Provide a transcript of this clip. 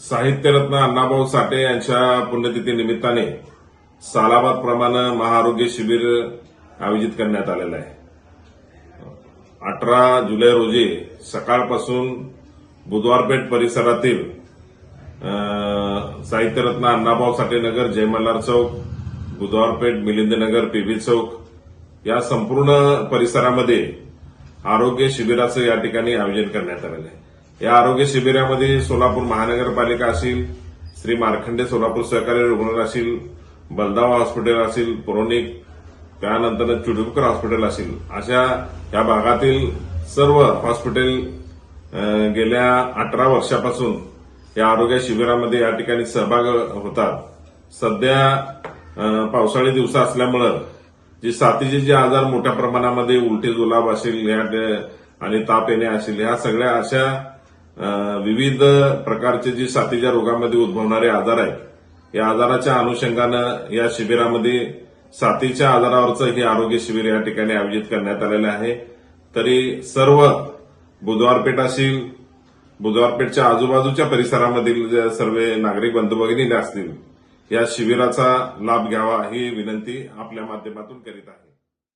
साहित्यरत्न अण्णाभाऊ साठे यांच्या पुण्यतिथी निमित्ताने सालाबाद प्रमाणे महाआरोग्य शिबिर आयोजित करण्यात आलेलं आहे. अठरा जुलै रोजी सकाळपासून बुधवारपेठ परिसरातील साहित्यरत्न अण्णाभाऊ साठे नगर जयमल्हार चौक बुधवारपेठ मिलिंदनगर पीबी चौक या संपूर्ण परिसरामध्ये आरोग्य शिबिराचं या ठिकाणी आयोजन करण्यात आलेलं आहे. या आरोग्य शिबिरामध्ये सोलापूर महानगरपालिका असेल श्री मार्खंडे सोलापूर सहकारी रुग्णालय असेल बलदावा हॉस्पिटल असेल पुरोनिक त्यानंतर चुडुपकर हॉस्पिटल असेल. अशा या भागातील सर्व हॉस्पिटल गेल्या अठरा वर्षापासून या आरोग्य शिबिरामध्ये या ठिकाणी सहभाग होतात. सध्या पावसाळी दिवस असल्यामुळं जे साथीचे जे आजार मोठ्या प्रमाणामध्ये उलटी जुलाब असेल ह्या आणि ताप येणे असेल ह्या सगळ्या अशा विविध प्रकारचे जे साथीच्या रोगामध्ये उद्भवणारे आजार आहेत या आजाराच्या अनुषंगानं या शिबिरामध्ये साथीच्या आजारावरचं हे आरोग्य शिबिर या ठिकाणी आयोजित करण्यात आलेलं आहे. तरी सर्व बुधवारपेठ असेल बुधवारपेठच्या आजूबाजूच्या परिसरामधील जे सर्व नागरिक बंधू भगिनी असतील या शिबिराचा लाभ घ्यावा ही विनंती आपल्या माध्यमातून करीत आहे.